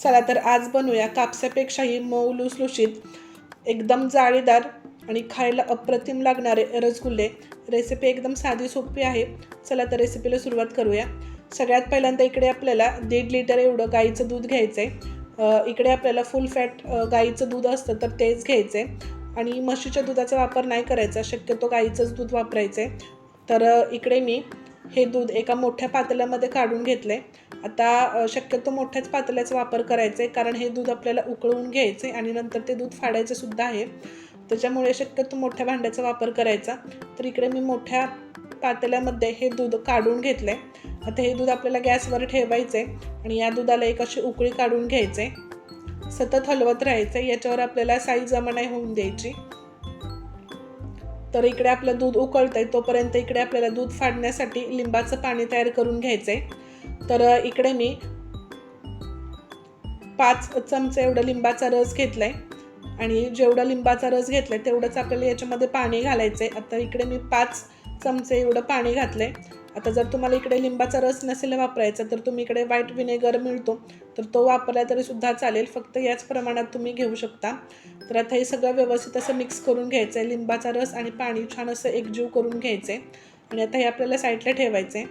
चला तर आज बनवूया कापसापेक्षाही मऊ लुसलुशीत एकदम जाळीदार आणि खायला अप्रतिम लागणारे रसगुल्ले. रेसिपी एकदम साधी सोपी आहे. चला तर रेसिपीला सुरुवात करूया. सगळ्यात पहिल्यांदा इकडे आपल्याला दीड लिटर एवढं गाईचं दूध घ्यायचं आहे इकडे आपल्याला फुल फॅट गाईचं दूध असतं तर तेच घ्यायचं आहे आणि म्हशीच्या दुधाचा वापर नाही करायचा शक्यतो गाईचंच दूध वापरायचं आहे तर इकडे मी हे दूध एका मोठ्या पातेल्यामध्ये काढून घेतलं आहे आता शक्यतो मोठ्याच पातेल्याचा वापर करायचा आहे कारण हे दूध आपल्याला उकळून घ्यायचं आहे आणि नंतर ते दूध फाडायचं सुद्धा आहे. त्याच्यामुळे शक्यतो मोठ्या भांड्याचा वापर करायचा. तर इकडे मी मोठ्या पातेल्यामध्ये हे दूध काढून घेतलं आहे आता हे दूध आपल्याला गॅसवर ठेवायचं आहे आणि या दुधाला एक अशी उकळी काढून घ्यायचं आहे सतत हलवत राहायचं आहे याच्यावर आपल्याला साई जमा नाही होऊन द्यायची. तर इकडे आपलं दूध उकळतंय तोपर्यंत इकडे आपल्याला दूध फाडण्यासाठी लिंबाचं पाणी तयार करून घ्यायचं आहे तर इकडे मी पाच चमचे एवढं लिंबाचा रस घेतलाय. आणि जेवढा लिंबाचा रस घेतलाय तेवढंच आपल्याला याच्यामध्ये पाणी घालायचं आहे आता इकडे मी पाच चमचे एवढं पाणी घातलं आहे आता जर तुम्हाला इकडे लिंबाचा रस नसेल वापरायचा तर तुम्ही इकडे व्हाईट विनेगर मिळतो. तर तो वापरला तरी सुद्धा चालेल. फक्त याच प्रमाणात तुम्ही घेऊ शकता. तर आता हे सगळं व्यवस्थित असं मिक्स करून घ्यायचं आहे लिंबाचा रस आणि पाणी छान असं एकजीव करून घ्यायचं आहे आणि आता हे आपल्याला साईडला ठेवायचं आहे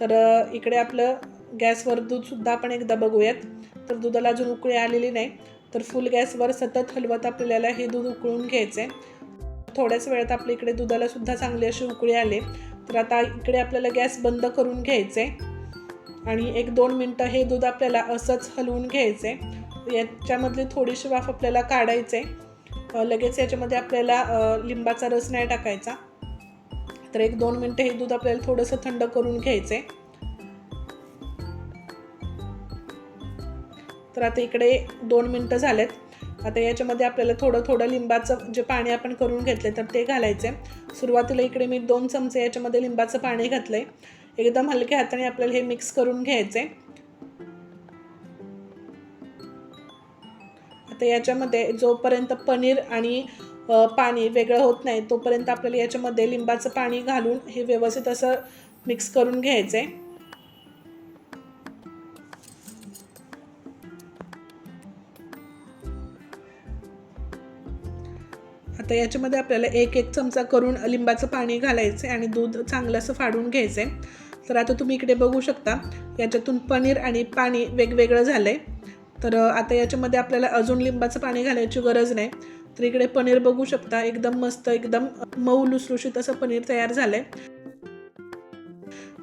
तर इकडे आपलं गॅसवर दूधसुद्धा आपण एकदा बघूयात. तर दुधाला अजून उकळी आलेली नाही. तर फुल गॅसवर सतत हलवत आपल्याला हे दूध उकळून घ्यायचं आहे थोड्याच वेळात आपल्या इकडे दुधाला सुद्धा चांगले असे उकळी आले. तर आता इकडे आपल्याला गॅस बंद करून घ्यायचे. आणि एक दोन मिनटं हे दूध आपल्याला असंच हलवून घ्यायचे. याच्यामधली थोडीशी वाफ आपल्याला काढायचे. लगेच याच्यामध्ये आपल्याला लिंबाचा रस नाही टाकायचा. तर एक दोन मिनटं हे दूध आपल्याला थोडंसं थंड करून घ्यायचे. तर आता इकडे दोन मिनटं झालेत. आता याच्यामध्ये आपल्याला थोडं थोडं लिंबाचं जे पाणी आपण करून घेतले तर ते घालायचं सुरुवातीला इकडे मी दोन चमचे याच्यामध्ये लिंबाचं पाणी घातलं आहे एकदम हलक्या हाताने आपल्याला हे मिक्स करून घ्यायचे आता याच्यामध्ये जोपर्यंत पनीर आणि पाणी वेगळं होत नाही तोपर्यंत आपल्याला याच्यामध्ये लिंबाचं पाणी घालून हे व्यवस्थित असं मिक्स करून घ्यायचं आहे आता याच्यामध्ये आपल्याला एक एक चमचा करून लिंबाचं पाणी घालायचं आहे आणि दूध चांगलं असं फाडून घ्यायचं आहे. तर आता तुम्ही इकडे बघू शकता याच्यातून पनीर आणि पाणी वेगवेगळं झालं आहे तर आता याच्यामध्ये आपल्याला अजून लिंबाचं पाणी घालायची गरज नाही. तर इकडे पनीर बघू शकता एकदम मस्त एकदम मऊ लुसलुशीत असं पनीर तयार झालं आहे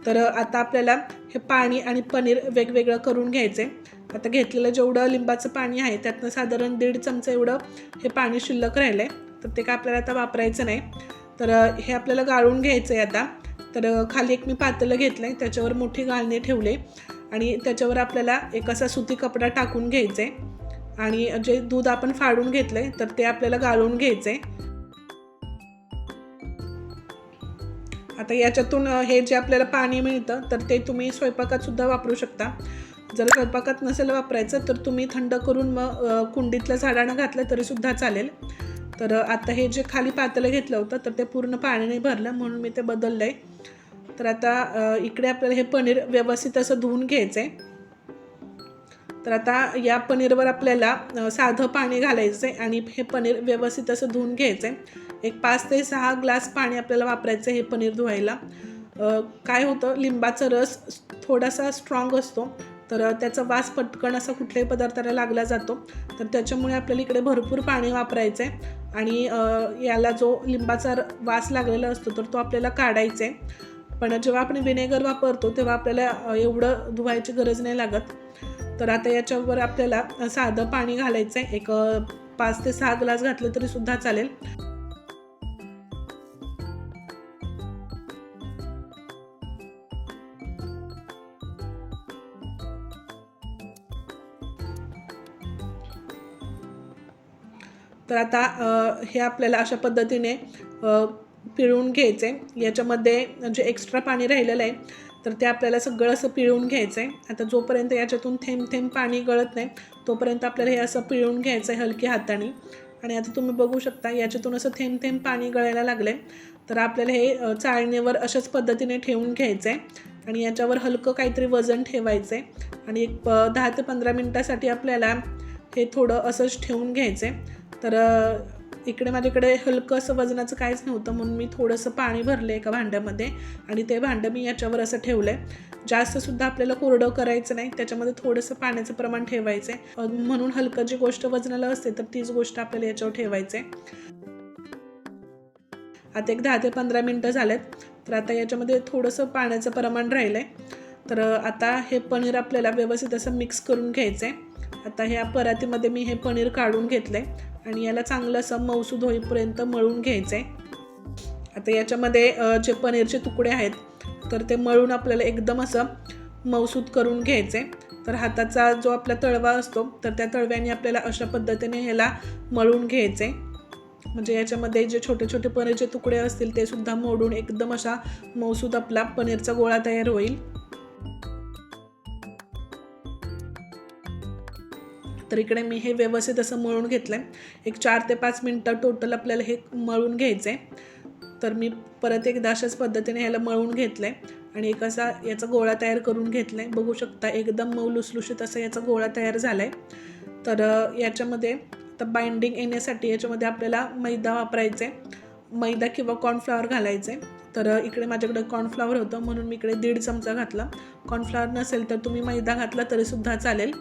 तर आता आपल्याला हे पाणी आणि पनीर वेगवेगळं करून घ्यायचं आहे. आता घेतलेलं जेवढं लिंबाचं पाणी आहे त्यातनं साधारण दीड चमचा एवढं हे पाणी शिल्लक राहिलं आहे तर ते काय आपल्याला आता वापरायचं नाही. तर हे आपल्याला गाळून घ्यायचं आहे आता. तर खाली एक मी पातेलं घेतलं आहे त्याच्यावर मोठी गाळणे ठेवले. आणि त्याच्यावर आपल्याला एक असा सुती कपडा टाकून घ्यायचा आहे आणि जे दूध आपण फाडून घेतलं आहे तर ते आपल्याला गाळून घ्यायचं आहे आता याच्यातून हे जे आपल्याला पाणी मिळतं तर ते तुम्ही स्वयंपाकातसुद्धा वापरू शकता. जर स्वयंपाकात नसेल वापरायचं तर तुम्ही थंड करून मग कुंडीतल्या झाडानं घातलं तरीसुद्धा चालेल. तर आता हे जे खाली पातळं घेतलं होतं तर ते पूर्ण पाण्याने भरलं म्हणून मी ते बदललं आहे तर आता इकडे आपल्याला हे पनीर व्यवस्थित असं धुवून घ्यायचं आहे तर आता या पनीरवर आपल्याला साधं पाणी घालायचं आहे आणि हे पनीर व्यवस्थित असं धुवून घ्यायचं आहे एक पाच ते सहा ग्लास पाणी आपल्याला वापरायचं आहे हे पनीर धुवायला. काय होतं लिंबाचा रस थोडासा स्ट्रॉंग असतो. तर त्याचा वास पटकन असा कुठल्याही पदार्थाला लागला जातो. तर त्याच्यामुळे आपल्याला इकडे भरपूर पाणी वापरायचं आहे आणि याला जो लिंबाचा र- वास लागलेला असतो तर तो आपल्याला काढायचा आहे पण जेव्हा आपण विनेगर वापरतो तेव्हा आपल्याला एवढं धुवायची गरज नाही लागत. तर आता याच्यावर आपल्याला साधं पाणी घालायचं आहे एक पाच ते सहा ग्लास घातलं तरी सुद्धा चालेल. तर आता हे आपल्याला अशा पद्धतीने पिळून घ्यायचं. आहे याच्यामध्ये जे एक्स्ट्रा पाणी राहिलेलं आहे तर ते आपल्याला सगळं असं पिळून घ्यायचं आहे आता जोपर्यंत याच्यातून थेंब थेंब पाणी गळत नाही तोपर्यंत आपल्याला हे असं पिळून घ्यायचं आहे हलकी हाताने. आणि आता तुम्ही बघू शकता याच्यातून असं थेंब थेंब पाणी गळायला लागलं आहे तर आपल्याला हे चाळणीवर अशाच पद्धतीने ठेवून घ्यायचं आहे आणि याच्यावर हलकं काहीतरी वजन ठेवायचं आहे आणि एक प दहा ते पंधरा मिनटासाठी आपल्याला हे थोडं असंच ठेवून घ्यायचं आहे तर इकडे माझ्याकडे हलकं असं वजनाचं काहीच नव्हतं. म्हणून मी थोडंसं पाणी भरलं एका भांड्यामध्ये आणि ते भांडं मी याच्यावर असं ठेवलं आहे जास्तसुद्धा आपल्याला कोरडं करायचं नाही. त्याच्यामध्ये थोडंसं पाण्याचं प्रमाण ठेवायचं आहे म्हणून हलकं जी गोष्ट वजनाला असते तर तीच गोष्ट आपल्याला याच्यावर ठेवायचं आहे आता एक दहा ते पंधरा मिनटं झालेत. तर आता याच्यामध्ये थोडंसं पाण्याचं प्रमाण राहिलं आहे तर आता हे पनीर आपल्याला व्यवस्थित असं मिक्स करून घ्यायचं आहे आता ह्या परातीमध्ये मी हे पनीर काढून घेतलं आहे आणि याला चांगलं असं मौसूद होईपर्यंत मळून घ्यायचं आहे आता याच्यामध्ये जे पनीरचे तुकडे आहेत तर ते मळून आपल्याला एकदम असं मौसूद करून घ्यायचे तर हाताचा जो आपला तळवा असतो तर त्या तळव्याने आपल्याला अशा पद्धतीने ह्याला मळून घ्यायचे म्हणजे याच्यामध्ये जे छोटे छोटे पनीरचे तुकडे असतील ते सुद्धा मोडून एकदम अशा मौसूद आपला पनीरचा गोळा तयार होईल. तर इकडे मी हे व्यवस्थित असं मळून घेतलं आहे एक चार ते पाच मिनटं टोटल आपल्याला हे मळून घ्यायचं आहे तर मी परत एकदा अशाच पद्धतीने ह्याला मळून घेतलं आहे आणि एक असा याचा गोळा तयार करून घेतला आहे बघू शकता एकदम मऊ लुसलुशीत असा याचा गोळा तयार झाला आहे तर याच्यामध्ये आता बाइंडिंग येण्यासाठी याच्यामध्ये आपल्याला मैदा वापरायचा आहे मैदा किंवा कॉर्नफ्लॉवर घालायचं आहे तर इकडे माझ्याकडे कॉर्नफ्लॉवर होतं म्हणून मी इकडे दीड चमचा घातला. कॉर्नफ्लॉवर नसेल तर तुम्ही मैदा घातला तरीसुद्धा चालेल.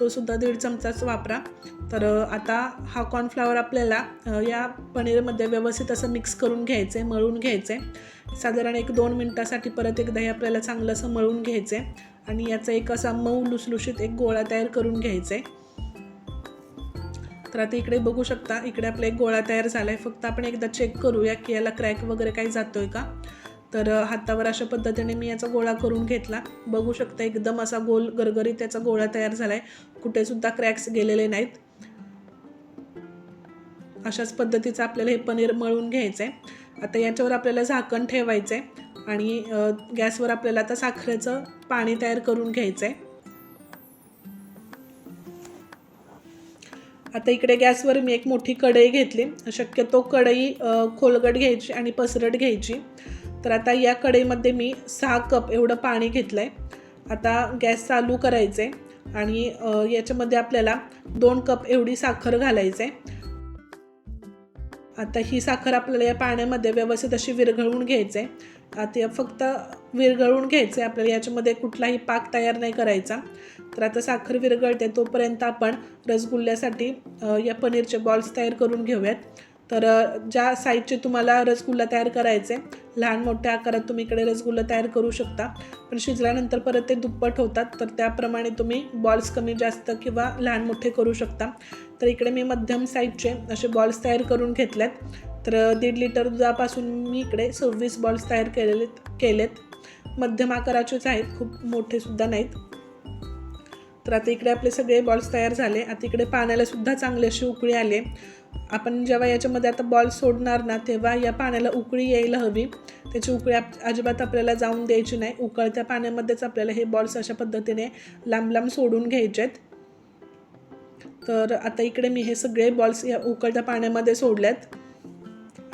तोसुद्धा दीड चमचाच वापरा. तर आता हा कॉर्नफ्लॉवर आपल्याला या पनीरमध्ये व्यवस्थित असं मिक्स करून घ्यायचं आहे मळून घ्यायचं आहे साधारण एक दोन मिनटासाठी परत एकदा हे आपल्याला चांगलं असं मळून घ्यायचं आहे आणि याचा एक असा मऊ लुसलुशीत एक गोळा तयार करून घ्यायचा आहे तर आता इकडे बघू शकता इकडे आपला एक गोळा तयार झाला आहे फक्त आपण एकदा चेक करूया की याला क्रॅक वगैरे काही जातो आहे का? तर हातावर अशा पद्धतीने मी याचा गोळा करून घेतला. बघू शकता एकदम असा गोल गरगरीत त्याचा गोळा तयार झाला आहे कुठेसुद्धा क्रॅक्स गेलेले नाहीत. अशाच पद्धतीचं आपल्याला हे पनीर मळून घ्यायचं आहे आता याच्यावर आपल्याला झाकण ठेवायचं आहे आणि गॅसवर आपल्याला आता साखरेचं पाणी तयार करून घ्यायचं आहे आता इकडे गॅसवर मी एक मोठी कढई घेतली. शक्यतो कढई खोलगट घ्यायची आणि पसरट घ्यायची. तर आता या कढईमध्ये मी सहा कप एवढं पाणी घेतलं आहे आता गॅस चालू करायचं आहे आणि याच्यामध्ये आपल्याला दोन कप एवढी साखर घालायचं. आहे आता ही साखर आपल्याला या पाण्यामध्ये व्यवस्थित अशी विरघळवून घ्यायचं. आहे आता फक्त विरघळून घ्यायचं आहे आपल्याला याच्यामध्ये कुठलाही पाक तयार नाही करायचा. तर आता साखर विरघळते तोपर्यंत आपण रसगुल्ल्यासाठी या पनीरचे बॉल्स तयार करून घेऊयात. तर ज्या साईजचे तुम्हाला रसगुल्ला तयार करायचे लहान मोठ्या आकारात तुम्ही इकडे रसगुल्ला तयार करू शकता. पण शिजल्यानंतर परत ते दुप्पट होतात तर त्याप्रमाणे तुम्ही बॉल्स कमी जास्त किंवा लहान मोठे करू शकता. तर इकडे मी मध्यम साईजचे असे बॉल्स तयार करून घेतल्यात. तर दीड लिटर दुधापासून मी इकडे सव्वीस बॉल्स तयार केलेले केलेत. मध्यम आकाराचेच आहेत खूप मोठेसुद्धा नाहीत. तर आता इकडे आपले सगळे बॉल्स तयार झाले. आता इकडे पाण्याला सुद्धा चांगली अशी उकळी आले आपण जेव्हा याच्यामध्ये आता बॉल सोडणार ना तेव्हा या पाण्याला उकळी यायला हवी. त्याची उकळी आप अजिबात आपल्याला जाऊन द्यायची नाही. उकळत्या पाण्यामध्येच आपल्याला हे बॉल्स अशा पद्धतीने लांब लांब सोडून घ्यायचे आहेत. तर आता इकडे मी हे सगळे बॉल्स या उकळत्या पाण्यामध्ये सोडल्यात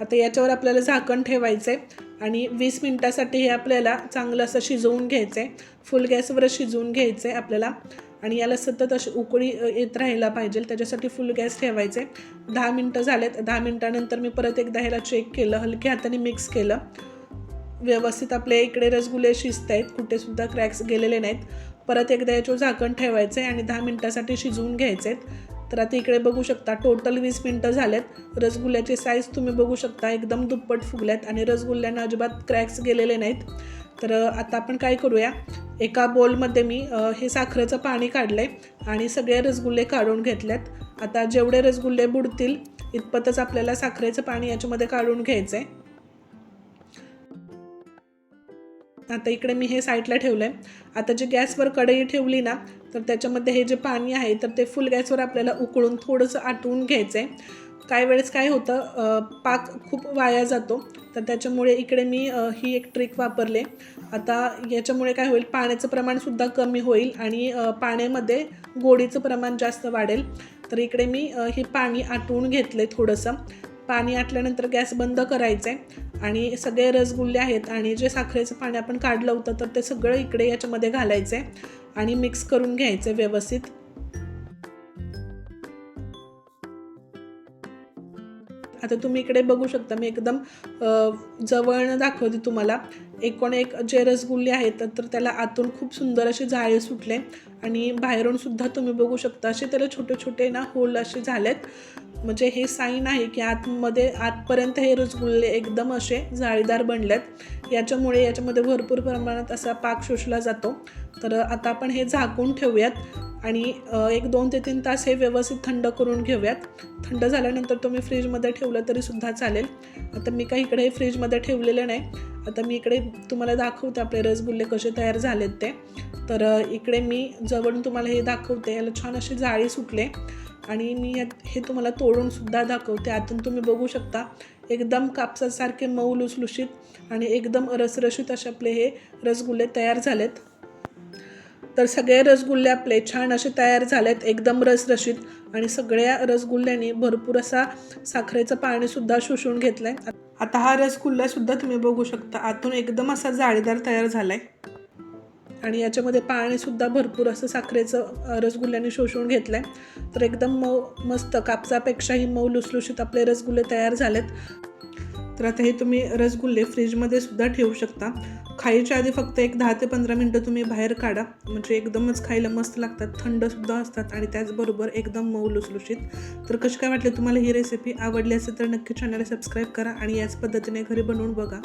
आता याच्यावर आपल्याला झाकण ठेवायचं आहे आणि वीस मिनटासाठी हे आपल्याला चांगलं असं शिजवून घ्यायचं आहे फुल गॅसवर शिजवून घ्यायचं आहे आपल्याला. आणि याला सतत अशी उकळी येत राहायला पाहिजे. त्याच्यासाठी फुल गॅस ठेवायचे दहा मिनटं झालेत. दहा मिनटानंतर मी परत एकदा ह्याला चेक केलं. हलक्या हाताने मिक्स केलं. व्यवस्थित आपले इकडे रसगुल्ले शिजत आहेत कुठेसुद्धा क्रॅक्स गेलेले नाहीत. परत एकदा याच्यावर झाकण ठेवायचं आहे आणि दहा मिनटासाठी शिजवून घ्यायचे आहेत तर आता इकडे बघू शकता टोटल वीस मिनटं झालेत रसगुल्ल्याची साईज तुम्ही बघू शकता एकदम दुप्पट फुगल्यात आणि रसगुल्ल्यांना अजिबात क्रॅक्स गेलेले नाहीत. तर आता आपण काय करूया? एका बोलमध्ये मी हे साखरेचं पाणी काढलं आहे आणि सगळे रसगुल्ले काढून घेतलेत आता जेवढे रसगुल्ले बुडतील इतपतच आपल्याला साखरेचं पाणी याच्यामध्ये काढून घ्यायचं आहे आता इकडे मी हे साईडला ठेवलं आहे आता जे गॅसवर कढई ठेवली ना तर त्याच्यामध्ये हे जे पाणी आहे तर ते फुल गॅसवर आपल्याला उकळून थोडंसं आटवून घ्यायचं आहे काही वेळेस काय होतं पाक खूप वाया जातो तर त्याच्यामुळे इकडे मी ही एक ट्रिक वापरले. आता याच्यामुळे काय होईल पाण्याचं प्रमाणसुद्धा कमी होईल आणि पाण्यामध्ये गोडीचं प्रमाण जास्त वाढेल. तर इकडे मी हे पाणी आटवून घेतलं आहे थोडंसं. पाणी आटल्यानंतर गॅस बंद करायचं आहे आणि सगळे रसगुल्ले आहेत आणि जे साखरेचं पाणी आपण काढलं होतं तर ते सगळं इकडे याच्यामध्ये घालायचं आहे आणि मिक्स करून घ्यायचं व्यवस्थित. आता तुम्ही इकडे बघू शकता मी एकदम जवळनं दाखवते तुम्हाला. एकूण एक जे रसगुल्ले आहेत तर त्याला आतून खूप सुंदर असे जाळे सुटले आणि बाहेरून सुद्धा तुम्ही बघू शकता असे त्याला छोटे छोटे ना होल असे झालेत. म्हणजे हे साईन आहे की आतमध्ये आतपर्यंत हे रसगुल्ले एकदम असे जाळीदार बनलेत. याच्यामुळे याच्यामध्ये भरपूर प्रमाणात असा पाक शोषला जातो. तर आता आपण हे झाकून ठेवूयात आणि एक दोन ते तीन तास हे व्यवस्थित थंड करून घेऊयात. थंड झाल्यानंतर तुम्ही फ्रीजमध्ये ठेवलं तरीसुद्धा चालेल. आता मी काही इकडे फ्रीजमध्ये ठेवलेलं नाही. आता मी इकडे तुम्हाला दाखवते आपले रसगुल्ले कसे तयार झालेत ते. तर इकडे मी जवळून तुम्हाला हे दाखवते. याला छान अशी जाळी सुटले. आणि मी हे तुम्हाला तोडून सुद्धा दाखवते. आतून तुम्ही बघू शकता एकदम कापसासारखे मऊ लुसलुशीत आणि एकदम रसरशीत असे आपले हे रसगुल्ले तयार झालेत. तर सगळे रसगुल्ले आपले छान असे तयार झालेत एकदम रसरशीत आणि सगळ्या रसगुल्ल्यांनी भरपूर असा साखरेचं पाणीसुद्धा शोषून घेतलं आहे आता हा रसगुल्लासुद्धा तुम्ही बघू शकता आतून एकदम असा जाळीदार तयार झाला आहे आणि याच्यामध्ये पाणीसुद्धा भरपूर असं साखरेचं रसगुल्ल्याने शोषून घेतलं आहे तर एकदम मऊ मस्त कापसापेक्षाही मऊ लुसलुशीत आपले रसगुल्ले तयार झालेत. तर आता हे तुम्ही रसगुल्ले फ्रीजमध्ये सुद्धा ठेवू शकता. खायच्या आधी फक्त एक दहा ते पंधरा मिनटं तुम्ही बाहेर काढा. म्हणजे एकदमच खायला मस्त लागतात थंडसुद्धा असतात आणि त्याचबरोबर एकदम मऊ लुसलुशीत. तर कशी काय वाटले तुम्हाला ही रेसिपी आवडली असेल तर नक्की चॅनलला सबस्क्राईब करा आणि याच पद्धतीने घरी बनवून बघा.